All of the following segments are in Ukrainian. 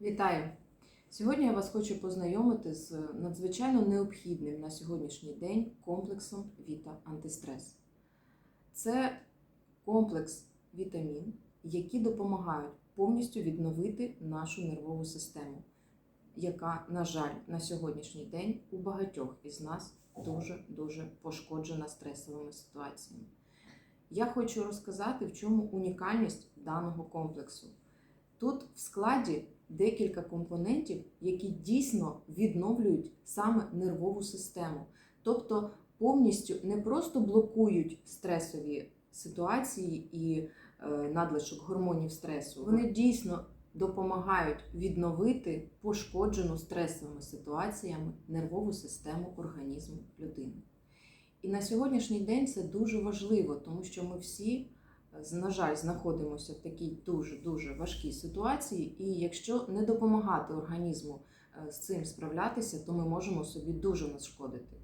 Вітаю! Сьогодні я вас хочу познайомити з надзвичайно необхідним на сьогоднішній день комплексом Віта Антистрес. Це комплекс вітамін, які допомагають повністю відновити нашу нервову систему, яка, на жаль, на сьогоднішній день у багатьох із нас дуже-дуже пошкоджена стресовими ситуаціями. Я хочу розказати, в чому унікальність даного комплексу. Тут в складі декілька компонентів, які дійсно відновлюють саме нервову систему, тобто повністю не просто блокують стресові ситуації і е, надлишок гормонів стресу, вони дійсно допомагають відновити пошкоджену стресовими ситуаціями нервову систему організму людини. І на сьогоднішній день це дуже важливо, тому що ми всі на жаль, знаходимося в такій дуже-дуже важкій ситуації, і якщо не допомагати організму е, з цим справлятися, то ми можемо собі дуже нашкодити.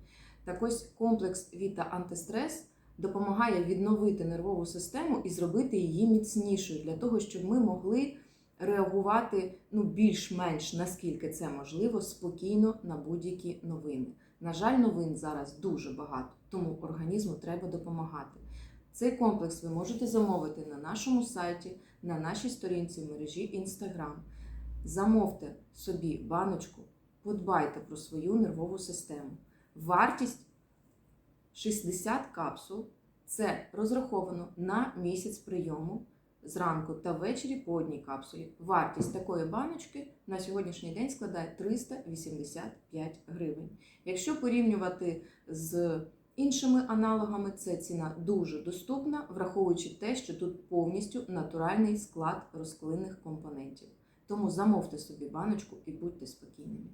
Так ось комплекс Віта Антистрес допомагає відновити нервову систему і зробити її міцнішою для того, щоб ми могли реагувати ну, більш-менш наскільки це можливо, спокійно на будь-які новини. На жаль, новин зараз дуже багато, тому організму треба допомагати. Цей комплекс ви можете замовити на нашому сайті, на нашій сторінці в мережі Instagram. Замовте собі баночку, подбайте про свою нервову систему. Вартість 60 капсул це розраховано на місяць прийому зранку та ввечері по одній капсулі. Вартість такої баночки на сьогоднішній день складає 385 гривень. Якщо порівнювати з Іншими аналогами це ціна дуже доступна, враховуючи те, що тут повністю натуральний склад рослинних компонентів. Тому замовте собі баночку і будьте спокійними.